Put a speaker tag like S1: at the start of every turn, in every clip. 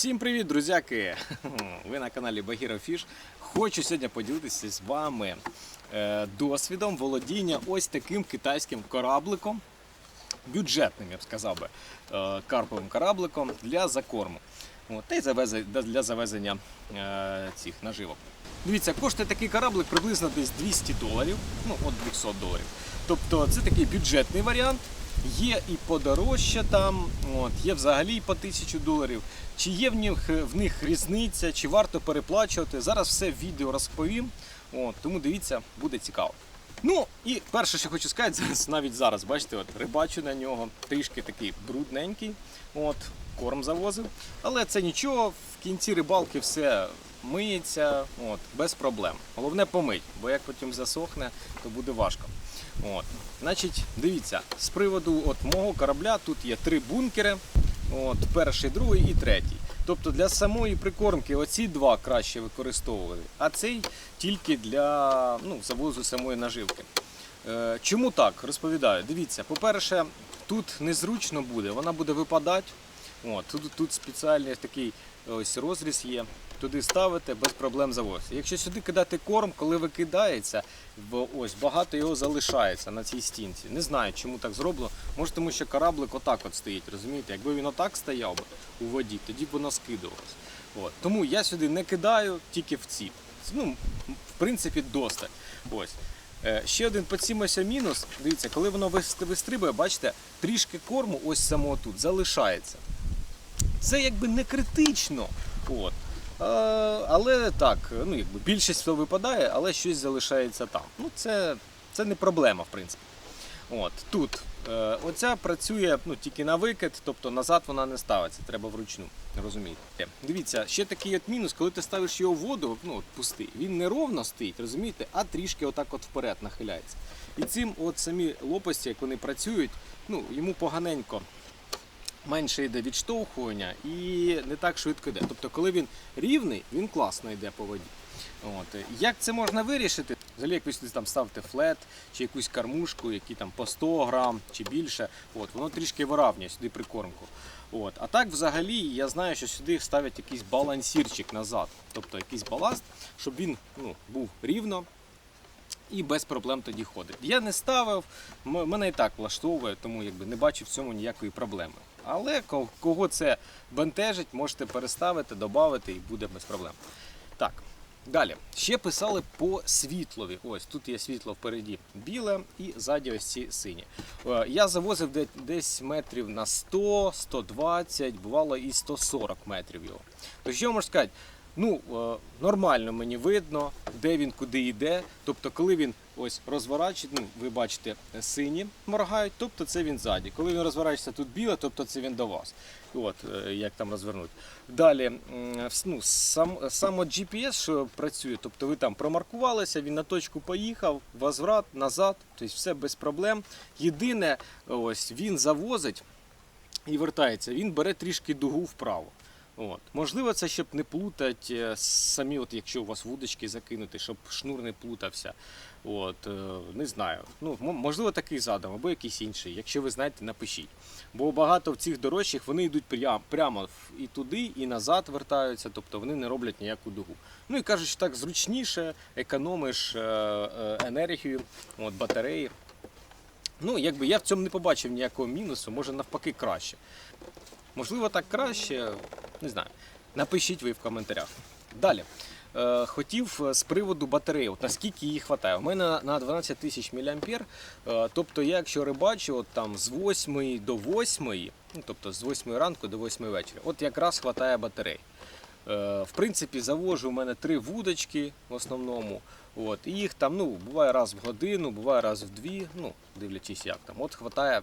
S1: Всім привіт, друзяки! Ви на каналі Багіра Фіш. Хочу сьогодні поділитися з вами е, досвідом володіння ось таким китайським корабликом, бюджетним, я б сказав би, е, карповим корабликом для закорму. Та й для завезення е, цих наживок. Дивіться, коштує такий кораблик приблизно десь 200 доларів, ну от 200 доларів. Тобто це такий бюджетний варіант. Є і подорожче там, от, є взагалі по 1000 доларів. Чи є в них, в них різниця, чи варто переплачувати. Зараз все в відео розповім. От, тому дивіться, буде цікаво. Ну і перше, що хочу сказати, зараз, навіть зараз, бачите, от, рибачу на нього, трішки такий брудненький. От, корм завозив. Але це нічого, в кінці рибалки все миється, от, без проблем. Головне помить, бо як потім засохне, то буде важко. От. Значить, дивіться, з приводу от мого корабля тут є три бункери. От, перший, другий і третій. Тобто для самої прикормки оці два краще використовувати, а цей тільки для ну, завозу самої наживки. Е, чому так? Розповідаю. Дивіться, по-перше, тут незручно буде, вона буде випадати. От, тут, тут спеціальний такий ось розріз є. Туди ставите, без проблем завозите. Якщо сюди кидати корм, коли викидається, ось багато його залишається на цій стінці. Не знаю, чому так зроблено. Може, тому що кораблик отак от стоїть, розумієте? Якби він отак стояв би у воді, тоді б воно скидувалось. От. Тому я сюди не кидаю, тільки в ці. Ну, в принципі, достатньо. Ось. Е, Ще один по цим мінус. Дивіться, коли воно вистрибує, бачите, трішки корму ось самого тут залишається. Це якби не критично. От. Але так, ну якби більшість всього випадає, але щось залишається там. Ну це, це не проблема, в принципі. От, тут е, оця працює ну, тільки на викид, тобто назад вона не ставиться, треба вручну. Розумієте? Дивіться, ще такий от мінус, коли ти ставиш його в воду, ну от пустий, він не ровно стоїть, розумієте, а трішки отак от вперед нахиляється. І цим от самі лопасті, як вони працюють, ну йому поганенько менше йде відштовхування і не так швидко йде. Тобто, коли він рівний, він класно йде по воді. От. Як це можна вирішити? Взагалі якось там ставте флет чи якусь кормушку, які там по 100 грам чи більше. От, воно трішки виравнює сюди прикормку. От. А так взагалі я знаю, що сюди ставлять якийсь балансірчик назад, тобто якийсь баласт, щоб він ну, був рівно і без проблем тоді ходить. Я не ставив, мене і так влаштовує, тому якби не бачу в цьому ніякої проблеми. Але кого це бентежить, можете переставити, додати і буде без проблем. Так, далі. Ще писали по світлові. Ось тут є світло впереді біле і ззаді ось ці сині. Е, Я завозив десь метрів на 100, 120, бувало і 140 метрів його. То що можна сказати? Ну, е, нормально мені видно, де він куди йде. Тобто, коли він ось розворачує, ну, ви бачите, сині моргають, тобто це він ззаді. Коли він розворачується тут біле, тобто це він до вас. От, е, як там розвернути. Далі, ну, сам, сам от GPS, що працює, тобто ви там промаркувалися, він на точку поїхав, возврат, назад, тобто все без проблем. Єдине, ось він завозить і вертається, він бере трішки дугу вправо. От. Можливо, це щоб не плутати е, самі, от якщо у вас вудочки закинути, щоб шнур не плутався. От, е, не знаю. Ну, можливо, такий задум, або якийсь інший. Якщо ви знаєте, напишіть. Бо багато в цих дорожчих вони йдуть прям, прямо і туди, і назад вертаються, тобто вони не роблять ніяку дугу. Ну і кажуть, що так зручніше, економиш е, енергію, от, батареї. Ну, якби я в цьому не побачив ніякого мінусу, може навпаки краще. Можливо, так краще, не знаю. Напишіть ви в коментарях. Далі. Е, хотів е, з приводу батареї, от наскільки її вистачає. У мене на- на 12 тисяч мА, е, тобто я якщо рибачу от там з 8 до 8, ну, тобто з 8 ранку до 8 вечора, от якраз вистачає батарей. В принципі, завожу у мене три вудочки в основному. От, і їх там ну, буває раз в годину, буває раз в дві, ну, дивлячись як там. От хватає,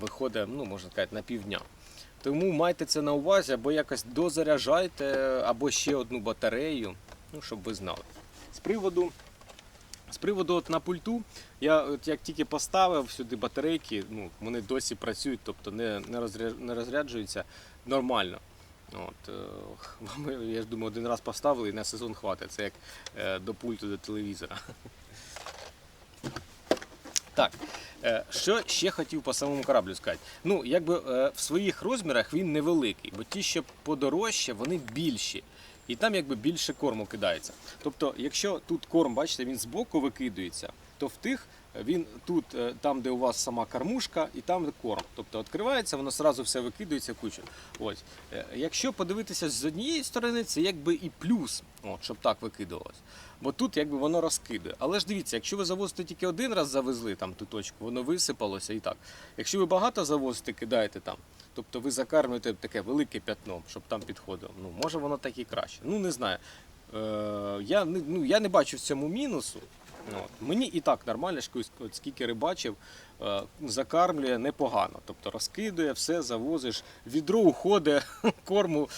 S1: виходить, ну, можна сказати, на півдня. Тому майте це на увазі, або якось дозаряджайте, або ще одну батарею, ну, щоб ви знали. З приводу, з приводу от на пульту, я от як тільки поставив сюди батарейки, ну, вони досі працюють, тобто не, не, розря- не розряджуються нормально. От, е, я ж думаю, один раз поставили і на сезон хватить. Це як е, до пульту до телевізора. Так, Що ще хотів по самому кораблю сказати? Ну, якби е, в своїх розмірах він невеликий, бо ті, що подорожче, вони більші. І там якби більше корму кидається. Тобто, якщо тут корм, бачите, він збоку викидується, то в тих він тут, е, там, де у вас сама кормушка, і там корм. Тобто відкривається, воно одразу все викидується в кучу. Ось. Е, Якщо подивитися з однієї сторони, це якби і плюс, от, щоб так викидувалось. Бо тут якби воно розкидує. Але ж дивіться, якщо ви завозите тільки один раз завезли там ту точку, воно висипалося і так. Якщо ви багато завозите, кидаєте там, тобто ви закармлюєте таке велике п'ятно, щоб там підходило. Ну, може воно так і краще. Ну не знаю. Е, я, ну, я не бачу в цьому мінусу. От. Мені і так нормально, от скільки рибачив, е, закармлює непогано. Тобто розкидує, все завозиш, відро уходить корму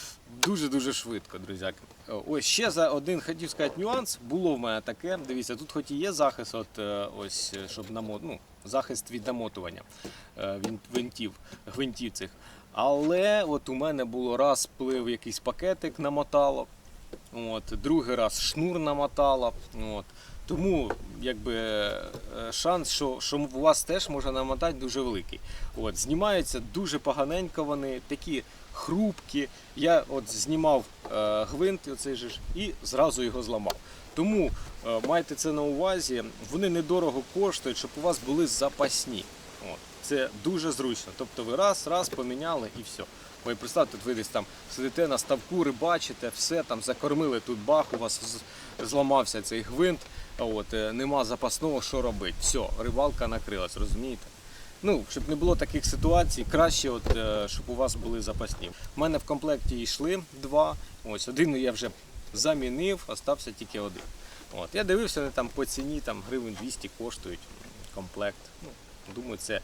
S1: дуже-дуже швидко, друзяки. Е, Ось ще за один хотів сказати нюанс. Було в мене таке. Дивіться, тут хоч і є захист, от, е, ось, щоб намо... ну, захист від намотування гвинтів, гвинтів цих. Але от у мене було раз плив якийсь пакетик намотало, От, другий раз шнур намотало. От. Тому якби, е, шанс, що, що у вас теж може намотати, дуже великий. От, знімаються дуже поганенько вони, такі хрупкі. Я от знімав е, гвинт оцей же ж, і зразу його зламав. Тому е, майте це на увазі, вони недорого коштують, щоб у вас були запасні. От. Це дуже зручно. Тобто ви раз, раз поміняли і все. Ви представте, ви десь там сидите на ставку, рибачите, все там закормили, тут бах, у вас зламався цей гвинт, от, е, нема запасного, що робити. Все, рибалка накрилась, розумієте? Ну, щоб не було таких ситуацій, краще, от, е, щоб у вас були запасні. У мене в комплекті йшли два. Ось один я вже замінив, остався тільки один. От, я дивився, вони там по ціні там, гривень 200 коштують комплект. Ну, думаю, це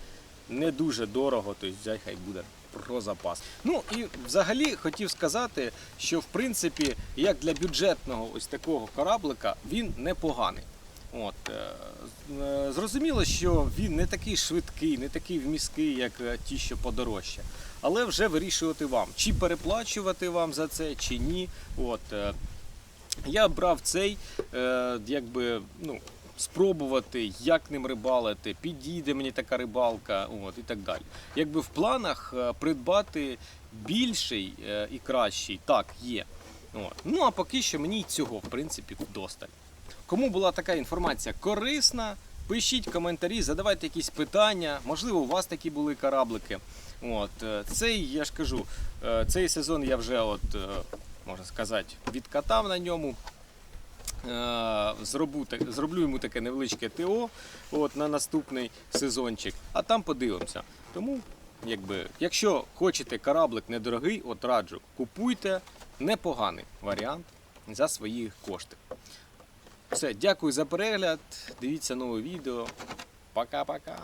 S1: не дуже дорого, тобто хай буде про запас. Ну і взагалі хотів сказати, що в принципі, як для бюджетного ось такого кораблика, він непоганий. От, е, е, зрозуміло, що він не такий швидкий, не такий вміський, як е, ті, що подорожче. Але вже вирішувати вам, чи переплачувати вам за це, чи ні. От, я брав цей, якби, ну, спробувати, як ним рибалити, підійде мені така рибалка, от, і так далі. Якби в планах е, придбати більший е, і кращий, так, є. От. Ну а поки що мені цього, в принципі, вдосталь. Кому була така інформація корисна, пишіть коментарі, задавайте якісь питання. Можливо, у вас такі були кораблики. От, е, цей, я ж кажу, цей сезон я вже, от, можна сказати, відкатав на ньому. Е, Зроблю, зроблю йому таке невеличке ТО от, на наступний сезончик, а там подивимося. Тому, якби, якщо хочете кораблик недорогий, от раджу, купуйте непоганий варіант за свої кошти. Все, дякую за перегляд. Дивіться нове відео. Пока-пока.